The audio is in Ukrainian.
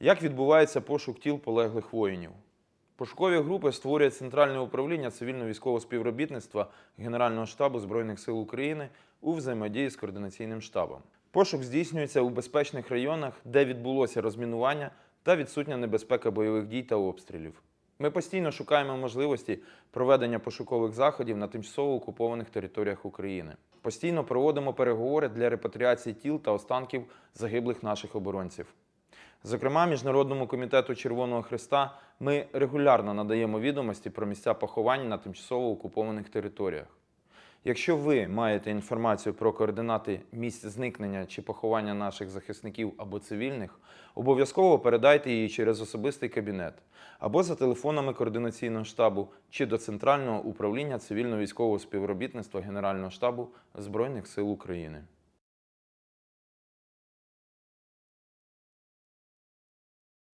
Як відбувається пошук тіл полеглих воїнів? Пошукові групи створює Центральне управління цивільно-військового співробітництва Генерального штабу Збройних сил України у взаємодії з координаційним штабом. Пошук здійснюється у безпечних районах, де відбулося розмінування та відсутня небезпека бойових дій та обстрілів. Ми постійно шукаємо можливості проведення пошукових заходів на тимчасово окупованих територіях України. Постійно проводимо переговори для репатріації тіл та останків загиблих наших оборонців. Зокрема, Міжнародному комітету Червоного Христа ми регулярно надаємо відомості про місця поховань на тимчасово окупованих територіях. Якщо ви маєте інформацію про координати місць зникнення чи поховання наших захисників або цивільних, обов'язково передайте її через особистий кабінет або за телефонами координаційного штабу чи до Центрального управління цивільно-військового співробітництва Генерального штабу Збройних сил України.